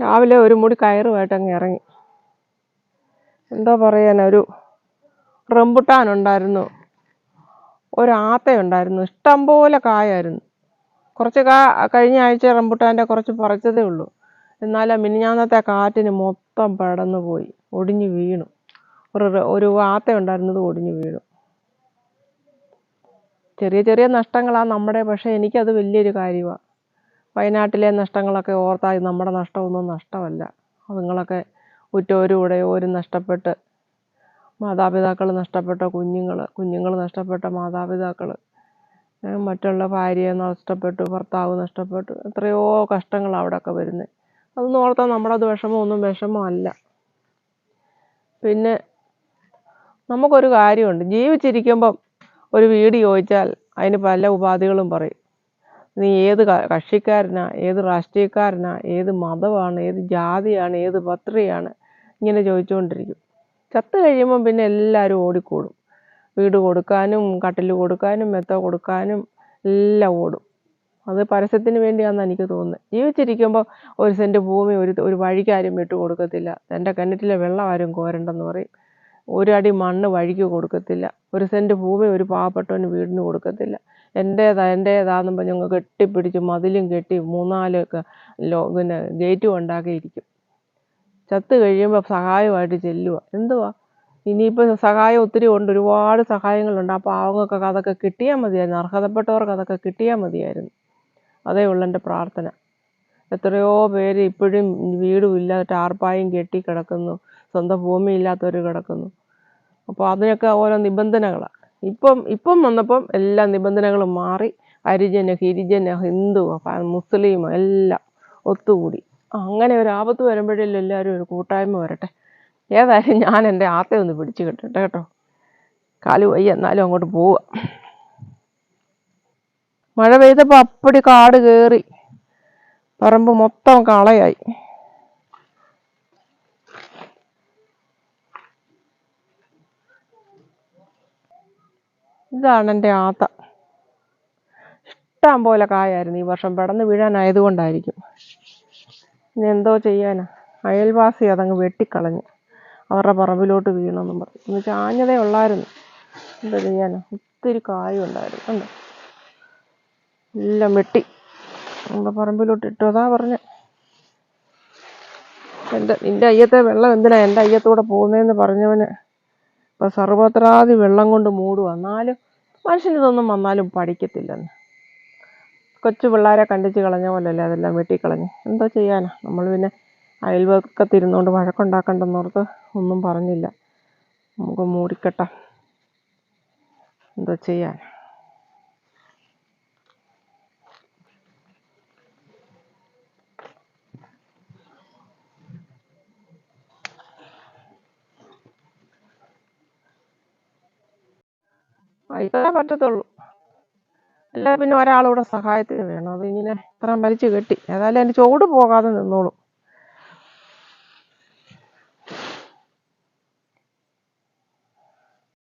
രാവിലെ ഒരു മുടി കയറുമായിട്ട് അങ്ങ് ഇറങ്ങി. എന്താ പറയാൻ ഒരു റംബുട്ടാൻ ഉണ്ടായിരുന്നു. ഒരു ആത്തയുണ്ടായിരുന്നു ഇഷ്ടംപോലെ കായായിരുന്നു. കുറച്ച് കാ കഴിഞ്ഞ ആഴ്ച റംബുട്ടാന്റെ കുറച്ച് പറിച്ചതേ ഉള്ളൂ. എന്നാലും മിനിഞ്ഞാന്നത്തെ കാറ്റിന് മൊത്തം പടന്നു പോയി. ഒടിഞ്ഞു വീണു. ഒരു ഒരു ആത്ത ഉണ്ടായിരുന്നത് ഒടിഞ്ഞു വീണു. ചെറിയ ചെറിയ നഷ്ടങ്ങളാണ് നമ്മുടെ പക്ഷേ എനിക്കത് വലിയൊരു കാര്യമാണ് വയനാട്ടിലെ നഷ്ടങ്ങളൊക്കെ ഓർത്താൽ നമ്മുടെ നഷ്ടമൊന്നും നഷ്ടമല്ല. അതുങ്ങളൊക്കെ ഉറ്റവരും ഉടയവരും നഷ്ടപ്പെട്ട് മാതാപിതാക്കൾ നഷ്ടപ്പെട്ട കുഞ്ഞുങ്ങൾ കുഞ്ഞുങ്ങൾ നഷ്ടപ്പെട്ട മാതാപിതാക്കൾ മറ്റുള്ള ഭാര്യയെ നഷ്ടപ്പെട്ടു ഭർത്താവ് നഷ്ടപ്പെട്ടു എത്രയോ കഷ്ടങ്ങൾ അവിടെയൊക്കെ വരുന്നത് അതൊന്നും ഓർത്താൽ നമ്മുടെ അത് വിഷമമൊന്നും വിഷമമല്ല. പിന്നെ നമുക്കൊരു കാര്യമുണ്ട്. ജീവിച്ചിരിക്കുമ്പം ഒരു വീട് ചോദിച്ചാൽ അതിന് പല ഉപാധികളും പറയും. നീ ഏത് കക്ഷിക്കാരനാ ഏത് രാഷ്ട്രീയക്കാരനാ ഏത് മതമാണ് ഏത് ജാതിയാണ് ഏത് പത്രിയാണ് ഇങ്ങനെ ചോദിച്ചുകൊണ്ടിരിക്കും ചത്തു കഴിയുമ്പോൾ പിന്നെ എല്ലാവരും ഓടിക്കൂടും. വീട് കൊടുക്കാനും കട്ടിൽ കൊടുക്കാനും മെത്ത കൊടുക്കാനും എല്ലാം ഓടും. അത് പരസ്യത്തിന് വേണ്ടിയാണെന്ന് എനിക്ക് തോന്നുന്നത് ജീവിച്ചിരിക്കുമ്പോൾ ഒരു സെന്റ് ഭൂമി ഒരു ഒരു വഴിക്ക് ആരും വിട്ടു കൊടുക്കത്തില്ല. എന്റെ കിണറ്റിലെ വെള്ളം ആരും കോരണ്ടെന്ന് പറയും. ഒരു അടി മണ്ണ് വഴിക്ക് കൊടുക്കത്തില്ല. ഒരു സെന്റ് ഭൂമി ഒരു പാവപ്പെട്ടവന് വീടിന് കൊടുക്കത്തില്ല. എന്റേതാ എന്റേതാന്നും പറഞ്ഞ് അങ്ങ് കെട്ടിപ്പിടിച്ച് മതിലും കെട്ടി മൂന്നാൽ ലോ പിന്നെ ഗേറ്റും ഉണ്ടാക്കിയിരിക്കും. ചത്ത് കഴിയുമ്പോൾ സഹായമായിട്ട് ചെല്ലുക എന്തുവാ? ഇനിയിപ്പോൾ സഹായം ഒത്തിരി ഉണ്ട് ഒരുപാട് സഹായങ്ങളുണ്ട്. ആ പാവങ്ങൾക്കൊക്കെ അതൊക്കെ കിട്ടിയാൽ മതിയായിരുന്നു. അർഹതപ്പെട്ടവർക്ക് അതൊക്കെ കിട്ടിയാൽ മതിയായിരുന്നു. അതേ ഉള്ളൂ എന്റെ പ്രാർത്ഥന. എത്രയോ പേര് ഇപ്പോഴും വീടും ഇല്ലാതെ ടാർപ്പായും കെട്ടി കിടക്കുന്നു സ്വന്തം ഭൂമി ഇല്ലാത്തവർ കിടക്കുന്നു. അപ്പോൾ അതിനൊക്കെ ഓരോ നിബന്ധനകളാണ് ഇപ്പം ഇപ്പം വന്നപ്പം എല്ലാ നിബന്ധനകളും മാറി. ഹരിജന ഗിരിജന ഹിന്ദു മുസ്ലിം എല്ലാം ഒത്തുകൂടി. അങ്ങനെ ഒരു ആപത്ത് വരുമ്പോഴല്ലോ എല്ലാവരും ഒരു കൂട്ടായ്മ വരട്ടെ. ഏതായാലും ഞാൻ എന്റെ ആത്തെ ഒന്ന് പിടിച്ചു കിട്ടട്ടെ കേട്ടോ. കാൽ വയ്യ എന്നാലും അങ്ങോട്ട് പോവുക മഴ പെയ്തപ്പോൾ അപ്പടി കാട് കയറി പറമ്പ് മൊത്തം കളയായി. ഇതാണ് എന്റെ ആത്ത. ഇഷ്ടം പോലെ കായായിരുന്നു ഈ വർഷം. പെടന്ന് വീഴാനായതുകൊണ്ടായിരിക്കും. ഇനി എന്തോ ചെയ്യാനാ. അയൽവാസി അതങ്ങ് വെട്ടിക്കളഞ്ഞു. അവരുടെ പറമ്പിലോട്ട് വീണെന്നും പറഞ്ഞു. ഒന്ന് ചാഞ്ഞതേ ഉള്ളായിരുന്നു. എന്താ ചെയ്യാനാ? ഒത്തിരി കായും ഉണ്ടായിരുന്നു. കണ്ടോ? എല്ലാം വെട്ടി. നമ്മുടെ പറമ്പിലോട്ട് ഇട്ടു. അതാ പറഞ്ഞ. എന്റെ നിന്റെ അയ്യത്തെ വെള്ളം എന്തിനാ എന്റെ അയ്യത്തൂടെ പോകുന്നതെന്ന് പറഞ്ഞവന്? ഇപ്പം സർവത്രാതി വെള്ളം കൊണ്ട് മൂടുക എന്നാലും മനുഷ്യനിതൊന്നും വന്നാലും പഠിക്കത്തില്ലെന്ന്. കൊച്ചു പിള്ളേരെ കണ്ടിച്ച് കളഞ്ഞ പോലല്ലേ അതെല്ലാം വെട്ടിക്കളഞ്ഞ്. എന്തോ ചെയ്യാനാ? നമ്മൾ പിന്നെ അയൽവക്കത്തിരുന്നുകൊണ്ട് വഴക്കുണ്ടാക്കണ്ടെന്നോർത്ത് ഒന്നും പറഞ്ഞില്ല. നമുക്ക് മൂടിക്കെട്ടാം. എന്തോ ചെയ്യാൻ ഇത്രേ പറ്റത്തുള്ളൂ. അല്ല പിന്നെ ഒരാളൂടെ സഹായത്തിന് വേണം. അതിങ്ങനെ ഇത്രയും വലിച്ചു കെട്ടി. ഏതായാലും അതിന്റെ ചുവട് പോകാതെ നിന്നോളും.